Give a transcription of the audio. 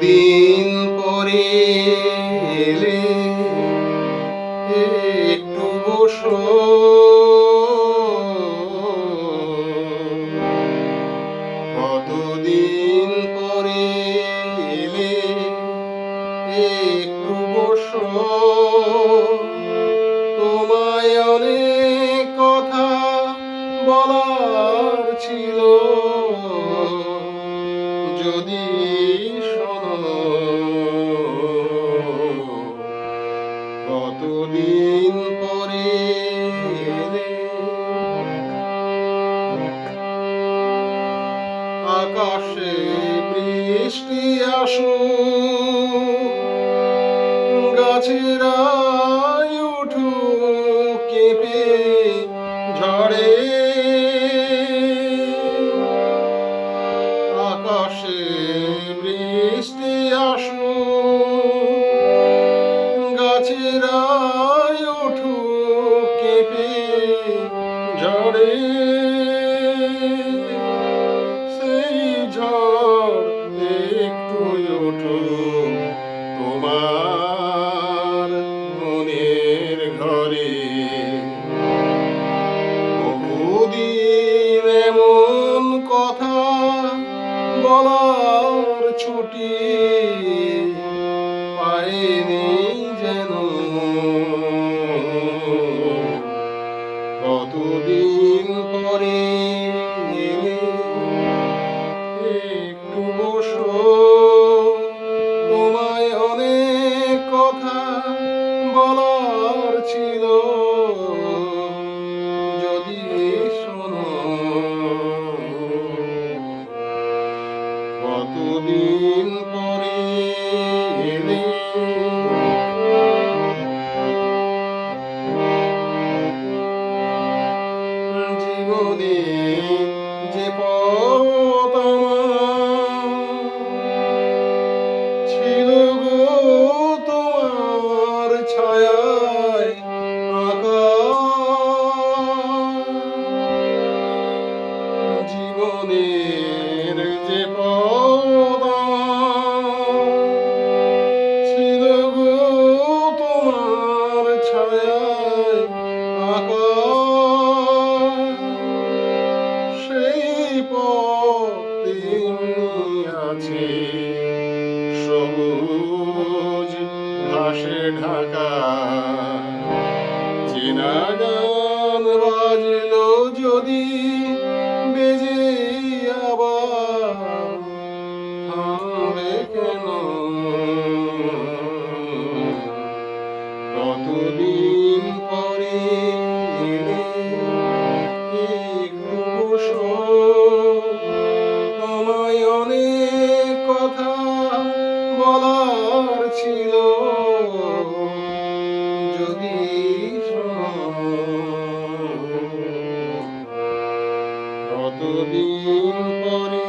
দিন পরে এলে? একটু বসো। কতদিন পরে এলে? একটু বসো। তোমায় অনেক কথা বলার ছিল। যদি আকাশে বৃষ্টি আসো গাছেরা উঠু কেঁপে ঝড়ে আকাশে বৃষ্টি আসো গাছেরা উঠু কেঁপে ঝড়ে ঝড় একটু ঘরে। বহুদিন এমন কথা বলার ছুটি কথা বলার ছিল। যদি শোনো কতদিন পরে এলে? জীবনে যে পথ আছে। সবুজ ঘাসে ঢাকা। চেনা গান বাজলো যদি বেজে আবার। থামবে কেন? কতদিন পরে কতদিন পরে?